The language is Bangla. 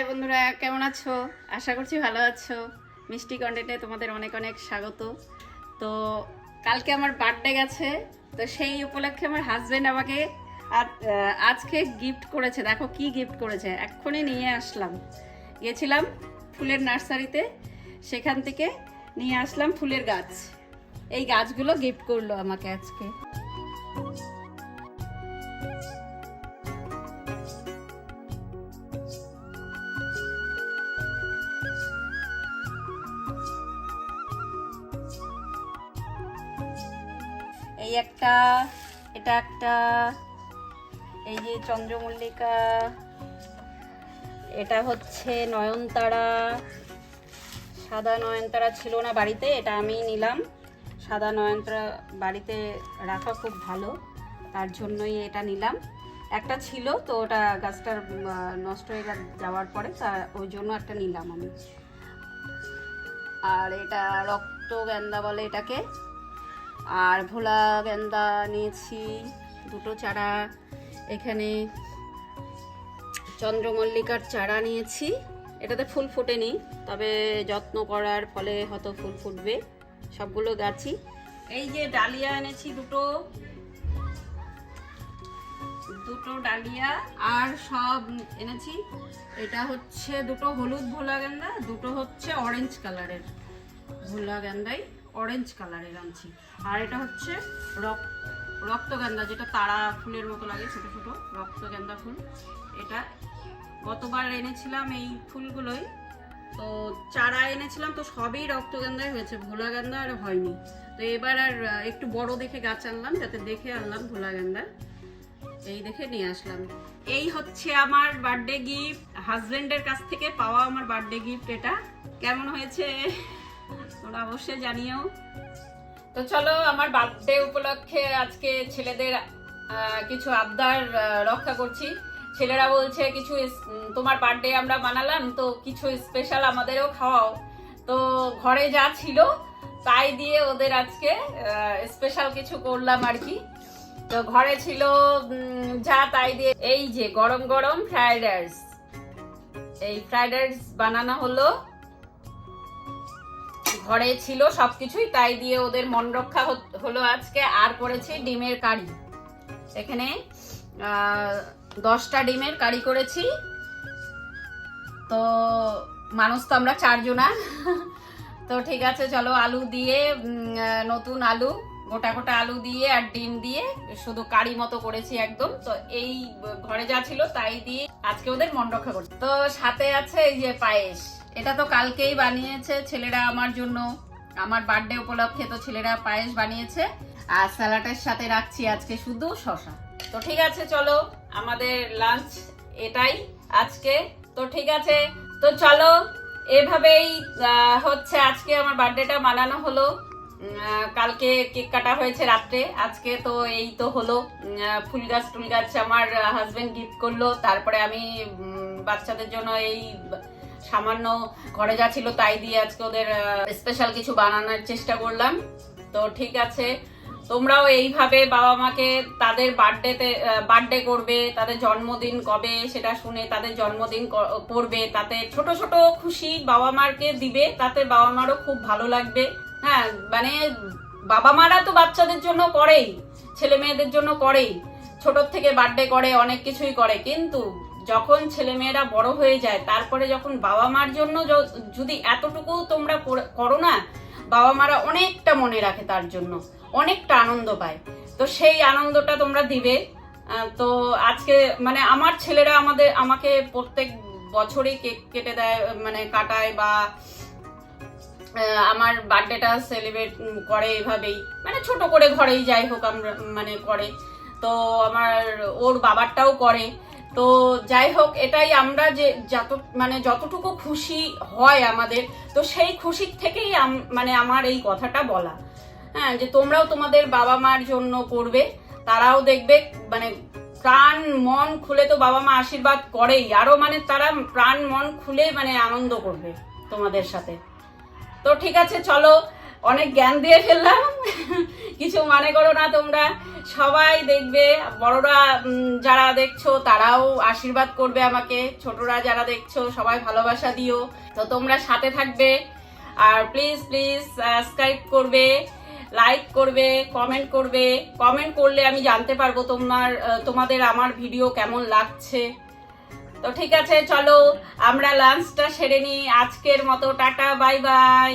Hi বন্ধুরা, কেমন আছো? আশা করছি ভালো আছো। মিষ্টি কন্টেন্টে তোমাদের অনেক অনেক স্বাগত। তো কালকে আমার বার্থডে গেছে, তো সেই উপলক্ষে আমার হাজবেন্ড আমাকে আজকে গিফট করেছে। দেখো কি গিফট করেছে। এক্ষুনি নিয়ে আসলাম। গেছিলাম ফুলের নার্সারিতে, সেখান থেকে নিয়ে আসলাম ফুলের গাছ। এই গাছগুলো গিফট করল আমাকে আজকে। এই একটা, এটা একটা, এই যে চন্দ্রমল্লিকা, এটা হচ্ছে নয়নতারা, সাদা নয়নতারা ছিল না বাড়িতে, এটা আমি নিলাম। সাদা নয়নতারা বাড়িতে রাখা খুব ভালো, তার জন্যই এটা নিলাম। একটা ছিল তো ওটা গাছটার নষ্ট হয়ে যাওয়ার পরে, তা ওই জন্য একটা নিলাম আমি। আর এটা রক্ত গেন্দা বলে এটাকে। আর ভোলা গেন্দা নিয়েছি, দুটো চারা এখানে, চন্দ্রমল্লিকার চারা নিয়েছি। এটাতে ফুল ফোটেনি, তবে যত্ন করার ফলে হয়তো ফুল ফুটবে, সবগুলো গাছই। এই যে ডালিয়া এনেছি দুটো। দুটো ডালিয়া আর সব এনেছি। এটা হচ্ছে দুটো হলুদ ভোলা গেন্দা, দুটো হচ্ছে অরেঞ্জ কালারের ভোলা গেন্দাই। অরেঞ্জ কালারের আনছি। আর এটা হচ্ছে রক রক্তগেন্দা যেটা তারা ফুলের মতো লাগে, ছোট ছোট রক্তগেন্দা ফুল। এটা গতবার এনেছিলাম এই ফুলগুলোই। তো চারা এনেছিলাম, তো সবই রক্তগেন্দাই হয়েছে ভোলা গেন্দা আর হয়নি। তো এবার আর একটু বড় দেখে গাছ আনলাম, যাতে দেখে আনলাম ভোলা গেন্দা এই দেখে নিয়ে আসলাম। এই হচ্ছে আমার বার্থডে গিফট হাজবেন্ডের কাছ থেকে পাওয়া আমার বার্থডে গিফট এটা। কেমন হয়েছে? তোমরা অবশ্যই জানিও। তো চলো, আমার বার্থডে উপলক্ষে আজকে ছেলেদের কিছু আবদার রক্ষা করছি। ছেলেরা বলছে, কিছু তোমার বার্থডে আমরা বানালাম, তো কিছু স্পেশাল আমাদেরও খাওয়াও। তো ঘরে যা ছিল, তাই দিয়ে ওদের আজকে স্পেশাল কিছু করলাম আর কি। তো ঘরে ছিল যা তাই দিয়ে। এই যে গরম গরম ফ্রাইড রাইস এই ফ্রাইড রাইস বানানো হলো। ঘরে ছিল সবকিছুই, তাই দিয়ে ওদের মন রক্ষা হলো আজকে। আর করেছি ডিমের কারি। এখানে দশটা ডিমের কারি করেছি। তো মানুষ তো আমরা চারজনা তো ঠিক আছে, চলো আলু দিয়ে নতুন আলু, গোটা গোটা আলু দিয়ে আর ডিম দিয়ে, শুধু কারি মতো করেছি একদম। তো এই ঘরে যা ছিল তাই দিয়ে আজকে ওদের মন রক্ষা করছে। তো সাথে আছে এই যে পায়েস। এটা তো কালকেই বানিয়েছে ছেলেরা আমার জন্য। আমার বার্থডে উপলক্ষে তো ছেলেরা পায়েস বানিয়েছে। আর স্যালাডের সাথে রাখছি আজকে শুধু শশা তো ঠিক আছে, চলো আমাদের লাঞ্চ এটাই আজকে। তো ঠিক আছে, তো চলো এভাবেই হচ্ছে আজকে আমার বার্থডেটা মানানো হলো। কালকে কেক কাটা হয়েছে রাত্রে। আজকে তো এই তো হলো। ফুল গাছ টুল গাছ আমার হাজবেন্ড গিফট করল। তারপরে আমি বাচ্চাদের জন্য এই সামান্য ঘরে যা ছিল তাই দিয়ে আজকে ওদের স্পেশাল কিছু বানানোর চেষ্টা করলাম। তো ঠিক আছে, তোমরাও এইভাবে বাবা মাকে তাদের বার্থডেতে বার্থডে করবে, তাদের জন্মদিন কবে সেটা শুনে তাদের জন্মদিন করবে, তাতে ছোট ছোট খুশি বাবা মারকে দিবে, তাতে বাবা মারও খুব ভালো লাগবে। হ্যাঁ মানে বাবা মারা তো বাচ্চাদের জন্য করেই, ছেলে মেয়েদের জন্য করেই ছোট থেকে বার্থডে করে, অনেক কিছুই করে, কিন্তু যখন ছেলে মেয়েরা বড় হয়ে যায়, তারপরে যখন বাবা মার জন্য যদি এতটুকু তোমরা করে- করো না বাবা মারা অনেকটা মনে রাখে তার জন্য, অনেকটা আনন্দ পায়। তো সেই আনন্দটা তোমরা দিবে। তো আজকে মানে আমার ছেলেরা আমাদের, আমাকে প্রত্যেক বছরই কেক কেটে দেয় মানে কাটায় বা আমার বার্থডেটা সেলিব্রেট করে এভাবেই। মানে ছোট করে ঘরেই যাই হোক আমরা মানে করে। তো আমার, ওর বাবারটাও করে। তো যাই হোক, এটাই আমরা যে যত মানে যতটুকু খুশি হয় আমাদের, তো সেই খুশির থেকেই মানে আমার এই কথাটা বলা। হ্যাঁ যে তোমরাও তোমাদের বাবা মার জন্য করবে, তারাও দেখবে মানে প্রাণ, মন খুলে তো বাবা মা আশীর্বাদ করেই, আরও মানে তারা প্রাণ, মন খুলে মানে আনন্দ করবে তোমাদের সাথে। তো ঠিক আছে, চলো অনেক জ্ঞান দিয়ে ফেললাম। কিছু মনে করো না তোমরা। সবাই দেখবে, বড়রা যারা দেখছ, তারাও আশীর্বাদ করবে আমাকে। ছোটরা যারা দেখছ, সবাই ভালোবাসা দিও। তো তোমরা সাথে থাকবে। আর প্লিজ প্লিজ সাবস্ক্রাইব করবে লাইক করবে কমেন্ট করবে। কমেন্ট করলে আমি জানতে পারব তোমার তোমাদের আমার ভিডিও কেমন লাগছে। তো ঠিক আছে, চলো, আমরা লাঞ্চটা সেরে নিই। আজকের মতো টাটা বাই বাই